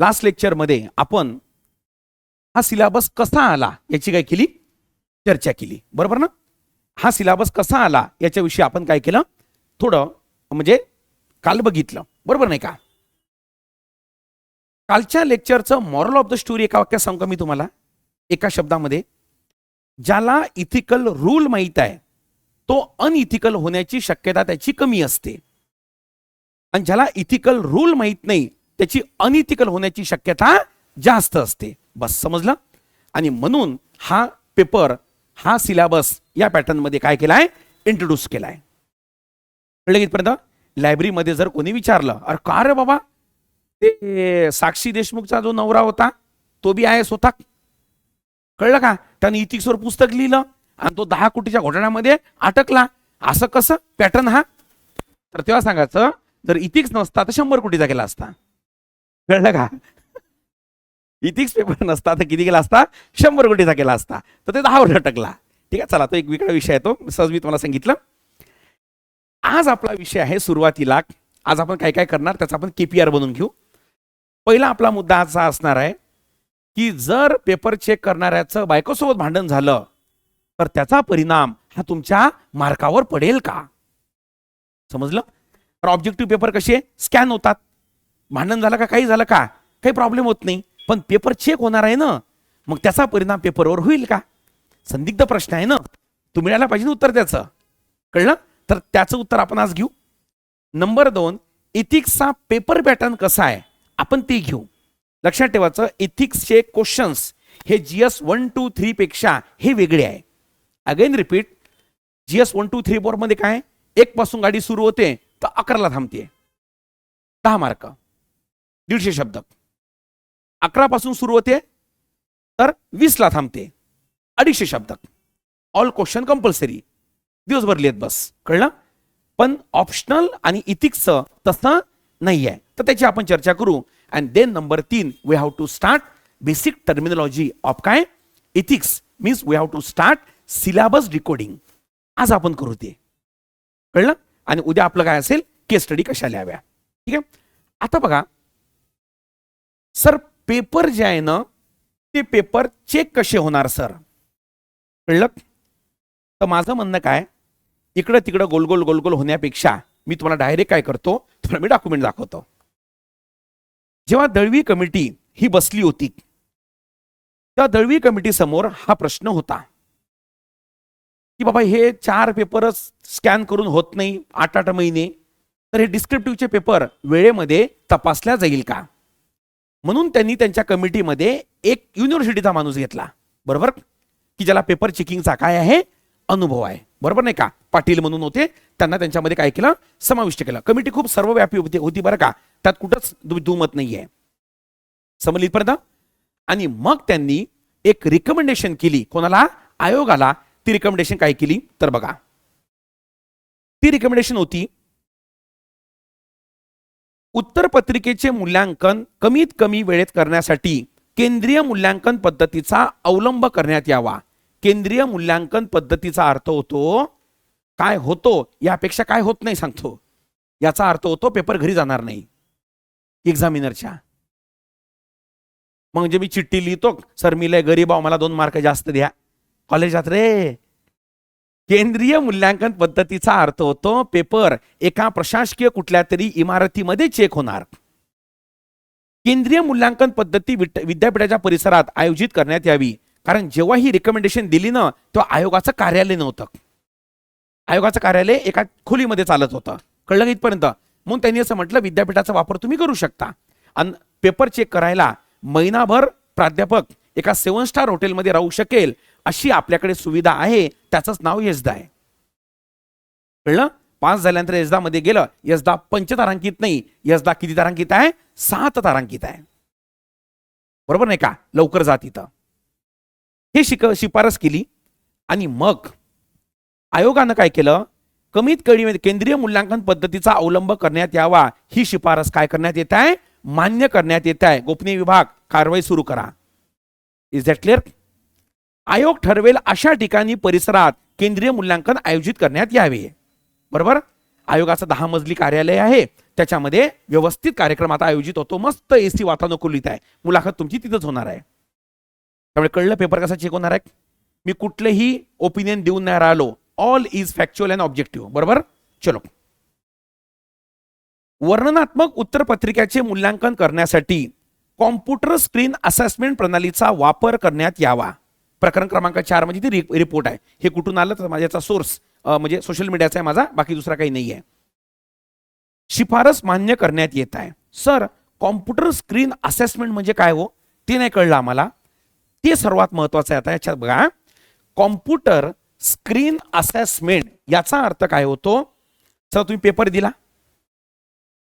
Last लेक्चरमध्ये आपण हा सिलेबस कसा आला याची काय केली? चर्चा केली. बरोबर ना? हा सिलेबस कसा आला याच्याविषयी आपण काय केलं? थोडं म्हणजे काल बघितलं. बरोबर नाही का? कालच्या लेक्चरचं मॉरल ऑफ द स्टोरी एका वाक्यात सांगतो मी तुम्हाला. एका शब्दामध्ये ज्याला इथिकल रूल माहीत आहे तो अनइथिकल होण्याची शक्यता त्याची कमी असते. आणि ज्याला इथिकल रूल माहीत नाही त्याची अनितिकल होण्याची शक्यता जास्त असते. बस समजलं? आणि म्हणून हा पेपर हा सिलेबस या पॅटर्नमध्ये काय केलाय? इंट्रोड्यूस केलाय. कळलं की इथपर्यंत लायब्ररीमध्ये जर कोणी विचारलं अरे का रे बाबा? ते साक्षी देशमुखचा जो नवरा होता तो बी आय एस होता? कळलं का? त्याने इतिक्सवर पुस्तक लिहिलं आणि तो दहा कोटीच्या घोटाळ्यामध्ये अटकला. असं कसं? पॅटर्न हा? तर तेव्हा सांगायचं जर इतिक्स नसता तर शंभर कोटीचा गेला असता. कळलं का? इतिक्स पेपर नसता तर किती गेला असता? शंभर कोटीचा केला असता. तर ते दहावर अटकला. ठीक आहे चला तो एक वेगळा विषय आहे तो. सहज मी तुम्हाला सांगितलं. आज आपला विषय आहे सुरुवातीला. आज आपण काय काय करणार त्याचा आपण केपीआर बनवून घेऊ. पहिला आपला मुद्दा असा असणार आहे की जर पेपर चेक करणाऱ्याचं बायकोसोबत भांडण झालं तर त्याचा परिणाम हा तुमच्या मार्कावर पडेल का? समजलं? तर ऑब्जेक्टिव्ह पेपर कसे? स्कॅन होतात. भांडण झालं का काही झालं का? काही प्रॉब्लेम होत नाही. पण पेपर चेक होणार आहे ना? मग त्याचा परिणाम पेपरवर होईल का? संदिग्ध प्रश्न आहे ना? तुम्ही मिळायला पाहिजे ना उत्तर त्याचं. कळलं? तर त्याचं उत्तर आपण आज घेऊ. नंबर दोन इथिक्सचा पेपर पॅटर्न कसा आहे? आपण ते घेऊ. लक्षात ठेवायचं इथिक्सचे क्वेश्चन्स हे G S one two three पेक्षा हे वेगळे आहे. Again repeat G S one two three फोरमध्ये काय? एक पासून गाडी सुरू होते तर अकराला थांबते दहा मार्क दीडशे शब्द. अकरा पासून सुरू होते तर वीसला थांबते. अडीचशे शब्द. ऑल क्वेश्चन कंपल्सरी दिवसभर लिहित बस. कळलं? पण ऑप्शनल आणि इथिक्सचं तसं नाही आहे तर त्याची आपण चर्चा करू. अँड देन नंबर तीन we have to start basic terminology of काय? Ethics means we have to start syllabus decoding आज आपण करू ते. कळलं? आणि उद्या आपलं काय असेल? केस स्टडी कशा लिहाव्या? ठीक आहे? आता बघा सर पेपर जे आहे ना ते पेपर चेक कसे होणार सर? कळलं? तर माझं म्हणणं काय? इकडं तिकडं गोलगोल गोलगोल होण्यापेक्षा मी तुम्हाला डायरेक्ट काय करतो तुम्हाला मी डॉक्युमेंट दाखवतो. जेव्हा दळवी कमिटी ही बसली होती त्या दळवी कमिटी समोर हा प्रश्न होता. की बाबा हे चार पेपरच स्कॅन करून होत नाही आठ आठ महिने तर हे डिस्क्रिप्टिव्हचे पेपर वेळेमध्ये तपासल्या जाईल का? म्हणून त्यांनी त्यांच्या कमिटीमध्ये एक युनिव्हर्सिटीचा माणूस घेतला. बरोबर? की ज्याला पेपर चेकिंगचा काय आहे? अनुभव आहे. बरोबर नाही का? पाटील म्हणून होते. त्यांना त्यांच्यामध्ये काय केलं? समाविष्ट केलं. कमिटी खूप सर्वव्यापी होती होती बरं का? त्यात कुठंच दु- दुमत नाहीये. समजली पर्यंत आणि मग त्यांनी एक रिकमेंडेशन केली. कोणाला? आयोगाला. ती रिकमेंडेशन काय केली? तर बघा. ती रिकमेंडेशन होती उत्तर पत्रिकेचे मूल्यांकन कमीत कमी वेळेत करण्यासाठी केंद्रीय मूल्यांकन पद्धतीचा अवलंब करण्यात यावा. केंद्रीय मूल्यांकन पद्धतीचा अर्थ होतो काय होतो यापेक्षा काय होत नाही सांगतो. याचा अर्थ होतो पेपर घरी जाणार नाही. एक्झामिनरच्या. म्हणजे मी चिठ्ठी लिहितो सर मी लय गरीब आहो मला दोन मार्क जास्त द्या. कॉलेजात रे केंद्रीय मूल्यांकन पद्धतीचा अर्थ होतो पेपर एका प्रशासकीय कुठल्या तरी इमारतीमध्ये चेक होणार. केंद्रीय मूल्यांकन पद्धती विद्यापीठाच्या परिसरात आयोजित करण्यात यावी. कारण जेव्हा ही रिकमेंडेशन दिली ना तेव्हा आयोगाचं कार्यालय नव्हतं. आयोगाचं कार्यालय एका खोलीमध्ये चालत होतं. कळलं इथपर्यंत? म्हणून त्यांनी असं म्हटलं विद्यापीठाचा वापर तुम्ही करू शकता. आणि पेपर चेक करायला महिनाभर प्राध्यापक एका सेवन स्टार हॉटेलमध्ये राहू शकेल. अशी आपल्याकडे सुविधा आहे त्याचंच नाव यजदा आहे. कळलं? पास झाल्यानंतर यजदामध्ये गेलं यजदा पंचतारांकित नाही यजदा किती तारांकित आहे? सात तारांकित आहे. बरोबर नाही का? लवकर जा तिथं. हे शिक शिफारस केली आणि मग आयोगानं काय केलं? कमीत कमी केंद्रीय मूल्यांकन पद्धतीचा अवलंब करण्यात यावा. ही शिफारस काय करण्यात येत आहे? मान्य करण्यात येत आहे. गोपनीय विभाग कारवाई सुरू करा. इज दॅट क्लिअर आयोग ठरवेल अशा ठिकाणी परिसरात केंद्रीय मूल्यांकन आयोजित करण्यात यावे. बरोबर? आयोगाचं दहा मजली कार्यालय आहे. त्याच्यामध्ये व्यवस्थित कार्यक्रम आता आयोजित होतो. मस्त ए सी वातानुकूलित आहे. मुलाखत तुमची तिथंच होणार आहे. त्यामुळे कळलं पेपर कसा चेक होणार आहे? मी कुठलेही ओपिनियन देऊन नाही राहिलो. All is factual and objective बरोबर? चलो. वर्णनात्मक उत्तरपत्रिकेचे मूल्यांकन करण्यासाठी कॉम्प्युटर स्क्रीन असेसमेंट प्रणालीचा वापर करण्यात यावा. प्रकरण क्रमांक चार म्हणजे ती रिपोर्ट आहे. हे कुठून आलं? तर माझ्याचा सोर्स म्हणजे सोशल मीडियाचा आहे माझा बाकी दुसरा काही नाही आहे शिफारस मान्य करण्यात येत आहे. सर कॉम्प्युटर स्क्रीन असेसमेंट म्हणजे काय हो? ते नाही कळलं आम्हाला. ते सर्वात महत्वाचं आहे आता याच्यात बघा कॉम्प्युटर स्क्रीन असेसमेंट याचा अर्थ काय होतो? सर तुम्ही पेपर दिला.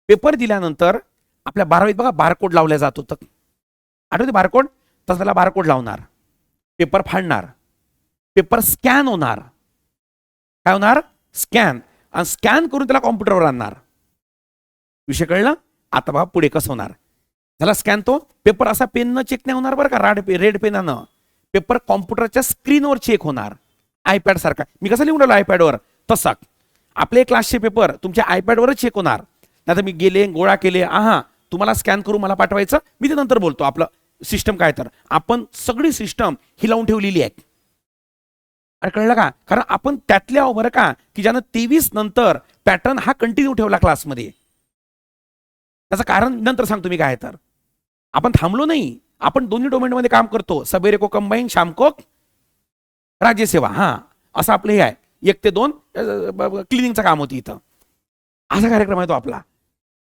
पेपर दिल्यानंतर आपल्या बारावीत बघा बारकोड लावल्या जात होतं. आठवते बारकोड तसं त्याला बारकोड लावणार. पेपर फाडणार पेपर स्कॅन होणार. काय होणार? स्कॅन. आणि स्कॅन करून त्याला कॉम्प्युटरवर आणणार. विषय कळला? आता बघा पुढे कसं होणार. झाला स्कॅन तो? पेपर असा पेननं चेक नाही होणार बरं का? राड पे रेड पेनानं. पेपर कॉम्प्युटरच्या स्क्रीनवर चेक होणार. आयपॅड सारखा. मी कसं लिहून राहिलो आयपॅडवर तसा. आपले क्लासचे पेपर तुमच्या आयपॅडवरच चेक होणार. नाही तर मी गेले गोळा केले. आहा तुम्हाला स्कॅन करून मला पाठवायचं? मी ते नंतर बोलतो आपलं. सिस्टम काय तर. आपण सगळी सिस्टम ही लावून ठेवलेली आहे अरे कळलं का? कारण आपण त्यातल्या बरं का की ज्यानं तेवीस नंतर पॅटर्न हा कंटिन्यू ठेवला क्लासमध्ये त्याचं कारण नंतर सांगतो मी काय तर. आपण थांबलो नाही. आपण दोन्ही डोमेनमध्ये काम करतो. सबेरे को कंबाईन शामको राज्यसेवा. हा असं आपलं हे आहे. एक ते दोन क्लिनिंगचं काम होती इथं. असा कार्यक्रम आहे तो आपला.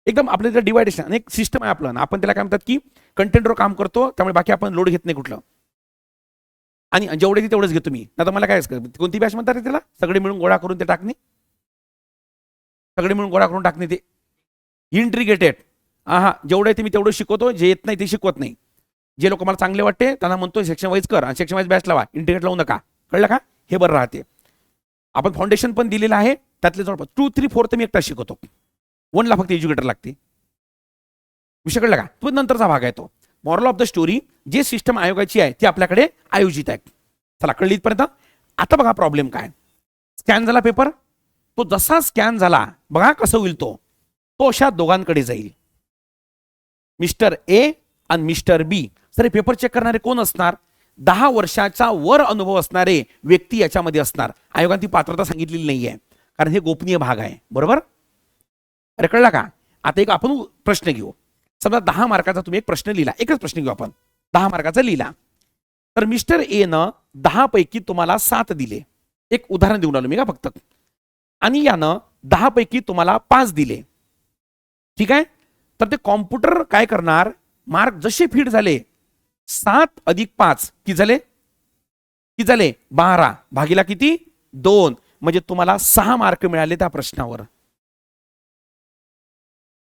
एकदम आपलं तिथं डिवायडेशन एक सिस्टम आहे आपलं. आपण त्याला काय म्हणतात की कंटेंटवर काम करतो त्यामुळे बाकी आपण लोड घेत नाही कुठलं. आणि जेवढे तेवढंच घेतो मी. नाही मला काय कोणती बॅच म्हणतात त्याला सगळे मिळून गोळा करून ते टाकणे? सगळे मिळून गोळा करून टाकणे ते. इंट्रिगेटेड हा हा जेवढं ते मी तेवढं शिकवतो जे येत नाही ते शिकवत नाही. जे लोक मला चांगले वाटते त्यांना म्हणतो सेक्शन वाईज कर आणि सेक्शन वाईज बॅच लावा. इंटिग्रेट लावू नका. कळलं का? हे बरं राहते. आपण फाउंडेशन पण दिलेलं आहे. त्यातले जवळपास टू थ्री फोर्थ मी एकटा शिकवतो. वनला फक्त एज्युकेटर लागते. विषय कळलं का? तो नंतरचा भाग आहे तो. मॉरल ऑफ द स्टोरी जे सिस्टम आयोगाची आहे ती आपल्याकडे आयोजित आहे चला कळली इथपर्यंत? आता बघा प्रॉब्लेम काय. स्कॅन झाला पेपर तो जसा स्कॅन झाला बघा कसं होईल तो. तो अशा दोघांकडे जाईल. मिस्टर ए आणि मिस्टर बी सर हे पेपर चेक करणारे कोण असणार? दहा वर्षाचा वर अनुभव असणारे व्यक्ती याच्यामध्ये असणार. आयोगाने ती पात्रता सांगितलेली नाही आहे कारण हे गोपनीय भाग आहे. बरोबर? अरे कळला का? आता एक आपण प्रश्न घेऊ. समजा दहा मार्काचा तुम्ही एक प्रश्न लिहिला. एकच प्रश्न घेऊ आपण. दहा मार्काचा लिहिला. तर मिस्टर ए न दहा पैकी तुम्हाला सात दिले. एक उदाहरण देऊन आलो मी का फक्त. आणि यानं दहा पैकी तुम्हाला पाच दिले. ठीक आहे? तर ते कॉम्प्युटर काय करणार? मार्क जसे फिट झाले सात अधिक पाच कि झाले? कि झाले? बारा. भागीला किती? दोन. म्हणजे तुम्हाला सहा मार्क मिळाले त्या प्रश्नावर.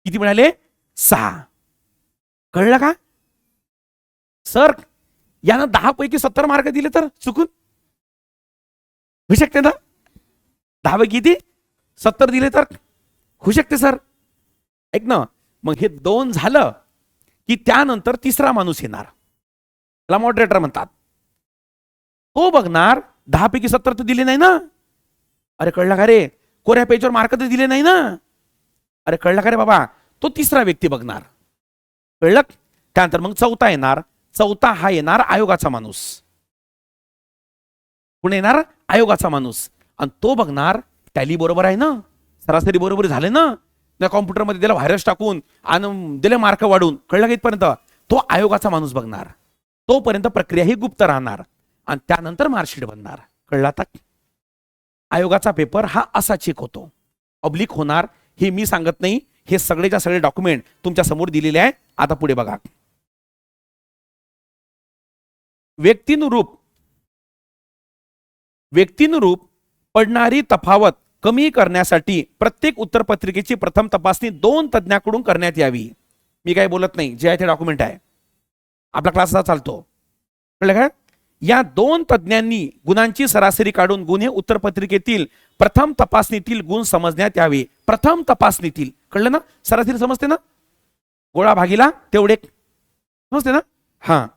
किती मिळाले? सहा. कळलं का? सर यानं दहा पैकी सत्तर मार्क दिले तर चुकून? होऊ शकते ना? दहा पैकी किती? सत्तर दिले तर? होऊ शकते सर. ऐक ना मग हे दोन झालं की त्यानंतर तिसरा माणूस येणार. त्याला मॉडरेटर म्हणतात. तो बघणार दहा पैकी सत्तर तर दिले नाही ना? अरे कळला का रे? कोऱ्या पेजवर मार्क तर दिले नाही ना? अरे कळला का रे बाबा? तो तिसरा व्यक्ती बघणार. कळलं? त्यानंतर मग चौथा येणार. चौथा हा येणार आयोगाचा माणूस. कोण येणार? आयोगाचा माणूस. आणि तो बघणार टॅली बरोबर आहे ना? सरासरी बरोबर झाले ना? त्या कॉम्प्युटरमध्ये त्याला व्हायरस टाकून आणि दिले मार्क वाढून. कळलं का इथपर्यंत? तो आयोगाचा माणूस बघणार. तोपर्यंत प्रक्रिया ही गुप्त राहणार. आणि त्यानंतर मार्कशीट बनणार. कळला आता? आयोगाचा पेपर हा असा चेक होतो. ऑब्लिक होणार हे मी सांगत नाही. हे सगळेच्या सगळे डॉक्युमेंट तुमच्यासमोर दिलेले आहे. आता पुढे बघा. व्यक्तिनुरूप व्यक्तिनुरूप पडणारी तफावत कमी करण्यासाठी प्रत्येक उत्तरपत्रिकेची प्रथम तपासणी दोन तज्ज्ञाकडून करण्यात यावी. मी काही बोलत नाही. जे आहे ते डॉक्युमेंट आहे. आपला क्लास असा चालतो. कळलं का? या दोन तज्ज्ञांनी गुणांची सरासरी काढून गुन्हे उत्तरपत्रिकेतील प्रथम तपासणीतील गुण समजण्यात यावे. प्रथम तपासणीतील. कळलं ना? सरासरी समजते ना? गोळा भागीला तेवढे. समजते ना? हा.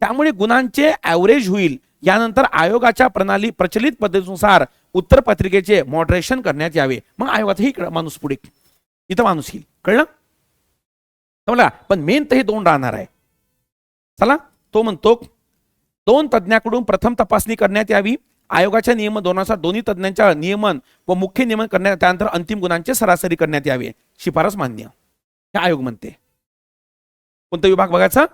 त्यामुळे गुणांचे ॲव्हरेज होईल. यानंतर आयोगाच्या प्रणाली प्रचलित पद्धतीनुसार उत्तरपत्रिकेचे मॉडरेशन करण्यात यावे. मग आयोगातही माणूस पुढे. इथं माणूस येईल. कळलं? समजला? पण मेन तर हे दोन राहणार आहे. चला? तो म्हणतो दोन तज्ज्ञाकडून प्रथम तपासणी करण्यात यावी. आयोगाच्या नियमन धोरणानुसार दोन्ही तज्ज्ञांच्या नियमन व मुख्य नियमन करण्यात त्यानंतर अंतिम गुणांचे सरासरी करण्यात यावे शिफारस मान्य. हे आयोग म्हणते. कोणता विभाग बघायचा?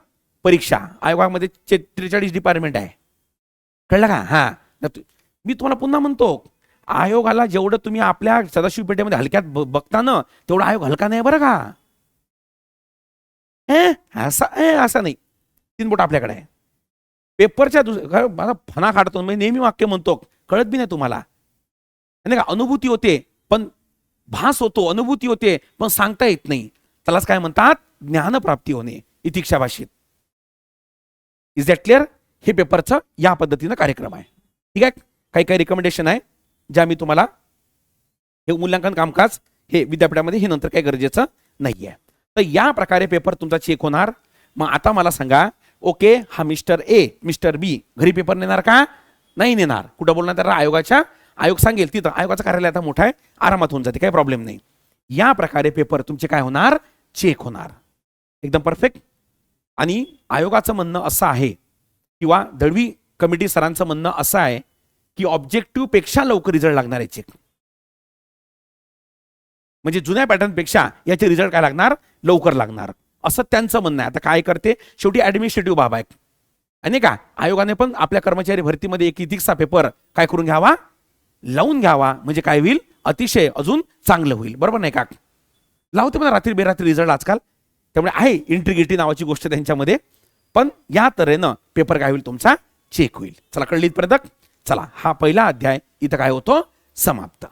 परीक्षा. आयोगामध्ये त्रेचाळीस डिपार्टमेंट आहे. कळलं का? हा. मी तुम्हाला पुन्हा म्हणतो आयोगाला जेवढं तुम्ही आपल्या सदाशिव पेठेमध्ये हलक्यात बघता ना तेवढा आयोग हलका नाही बरं का? असा ए असा नाही. तीन बोट आपल्याकडे आहे. पेपरच्या दुस माझा फणा काढतो मी नेहमी वाक्य म्हणतो कळत बी नाही तुम्हाला. नाही का अनुभूती होते पण भास होतो अनुभूती होते पण सांगता येत नाही. त्यालाच काय म्हणतात? ज्ञानप्राप्ती होणे इतिक्षा भाषेत. इज दॅट क्लिअर हे पेपरचं या पद्धतीनं कार्यक्रम आहे. ठीक आहे? काही काही रिकमेंडेशन आहे ज्या मी तुम्हाला हे मूल्यांकन कामकाज हे विद्यापीठामध्ये हे नंतर काही गरजेचं नाही आहे तर या प्रकारे पेपर तुमचा चेक होणार. मग आता मला सांगा ओके हा मिस्टर ए मिस्टर बी. घरी पेपर नेणार का? नाही नेणार. कुठं बोलणार तर आयोगाच्या? आयोग सांगेल. तिथं. आयोगाचं कार्यालय आता मोठं आहे. आरामात होऊन जाते. काही प्रॉब्लेम नाही. या प्रकारे पेपर तुमचे काय होणार? चेक होणार. एकदम परफेक्ट आणि आयोगाचं म्हणणं असं आहे किंवा दळवी कमिटी सरांचं म्हणणं असं आहे की ऑब्जेक्टिव्हपेक्षा लवकर रिझल्ट लागणार आहे चेक म्हणजे जुन्या पॅटर्नपेक्षा याचे रिझल्ट काय लागणार? लवकर लागणार. असं त्यांचं म्हणणं आहे. आता काय करते? शेवटी ऍडमिनिस्ट्रेटिव्ह बाब आहे. आणि का? आयोगाने पण आपल्या कर्मचारी भरतीमध्ये एक इतिक्सा पेपर काय करून घ्यावा? लावून घ्यावा. म्हणजे काय होईल? अतिशय अजून चांगलं होईल. बरोबर नाही का? लावते पण रात्री बेरात्री रिझल्ट आजकाल. त्यामुळे आहे इंट्रिगिटी नावाची गोष्ट त्यांच्यामध्ये. पण या तऱ्हेनं पेपर काय होईल तुमचा? चेक होईल. चला कळली पर्यंत चला हा पहिला अध्याय. इथं काय होतो? समाप्त.